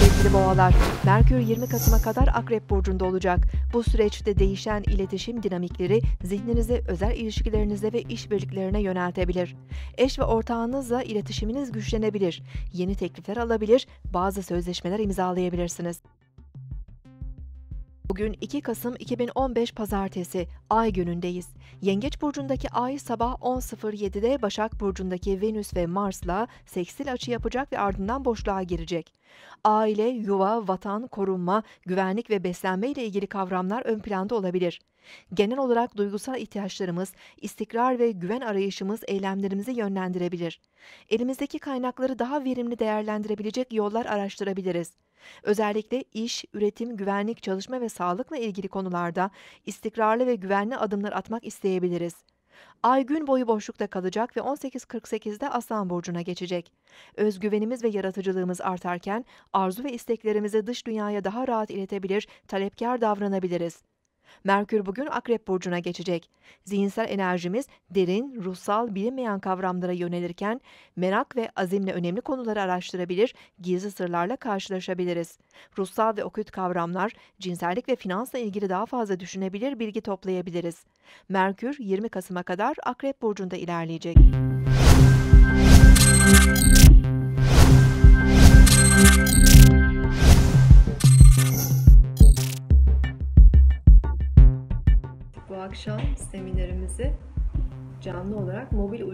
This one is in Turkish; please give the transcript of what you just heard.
Sevgili boğalar, Merkür 20 Kasım'a kadar Akrep Burcu'nda olacak. Bu süreçte değişen iletişim dinamikleri zihninizi özel ilişkilerinize ve işbirliklerine yöneltebilir. Eş ve ortağınızla iletişiminiz güçlenebilir, yeni teklifler alabilir, bazı sözleşmeler imzalayabilirsiniz. Bugün 2 Kasım 2015 Pazartesi, Ay günündeyiz. Yengeç burcundaki Ay sabah 10.07'de Başak burcundaki Venüs ve Mars'la seksil açı yapacak ve ardından boşluğa girecek. Aile, yuva, vatan, korunma, güvenlik ve beslenme ile ilgili kavramlar ön planda olabilir. Genel olarak duygusal ihtiyaçlarımız, istikrar ve güven arayışımız eylemlerimizi yönlendirebilir. Elimizdeki kaynakları daha verimli değerlendirebilecek yollar araştırabiliriz. Özellikle iş, üretim, güvenlik, çalışma ve sağlıkla ilgili konularda istikrarlı ve güvenli adımlar atmak isteyebiliriz. Ay gün boyu boşlukta kalacak ve 18.48'de Aslan Burcu'na geçecek. Özgüvenimiz ve yaratıcılığımız artarken arzu ve isteklerimizi dış dünyaya daha rahat iletebilir, talepkar davranabiliriz. Merkür bugün Akrep Burcu'na geçecek. Zihinsel enerjimiz derin, ruhsal, bilinmeyen kavramlara yönelirken merak ve azimle önemli konuları araştırabilir, gizli sırlarla karşılaşabiliriz. Ruhsal ve okült kavramlar, cinsellik ve finansla ilgili daha fazla düşünebilir, bilgi toplayabiliriz. Merkür 20 Kasım'a kadar Akrep Burcu'nda ilerleyecek. Akşam seminerimizi canlı olarak mobil